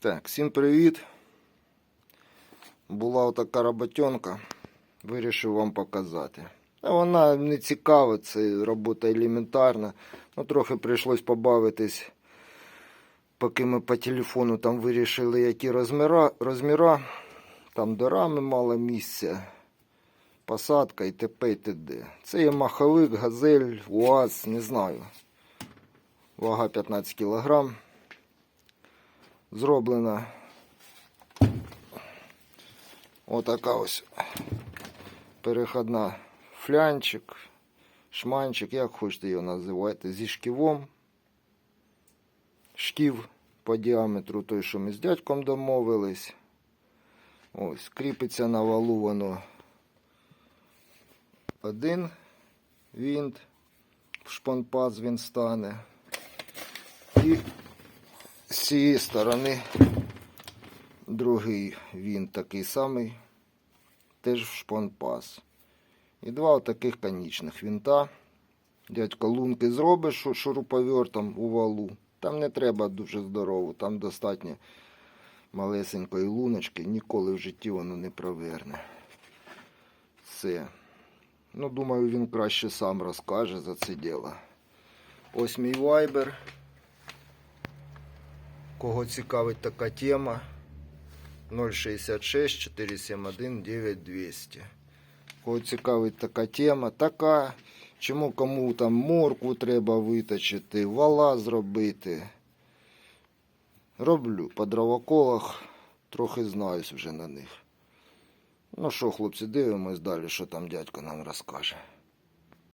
Так, всім привіт. Була отака роботенка. Вирішив вам показати. Вона не цікава, це робота елементарна. Ну, трохи прийшлось побавитись, поки ми по телефону там вирішили, які розміра. розміра. Там до рами мало місця, посадка і т.п. і т.д. Це є маховик, газель, УАЗ, не знаю. Вага 15 кілограм зроблена отака ось переходна флянчик, шманчик, як хочете його називати, зі шківом. Шків по діаметру той, що ми з дядьком домовились. Ось, кріпиться на валу воно один винт, в шпонпаз він стане. І з цієї сторони другий він такий самий, теж в шпонпаз. І два таких конічних вінта. Дядько лунки зробиш шу- шуруповертом у валу. Там не треба дуже здорово, там достатньо малесенької луночки, ніколи в житті воно не проверне. Все. Ну, думаю, він краще сам розкаже за це діло. Ось мій вайбер. Кого цікавить така тема 066 471 9200. Кого цікавить така тема, така. Чому кому там моркву треба виточити, вала зробити. Роблю по дровоколах, трохи знаюсь вже на них. Ну що, хлопці, дивимось далі, що там дядько нам розкаже.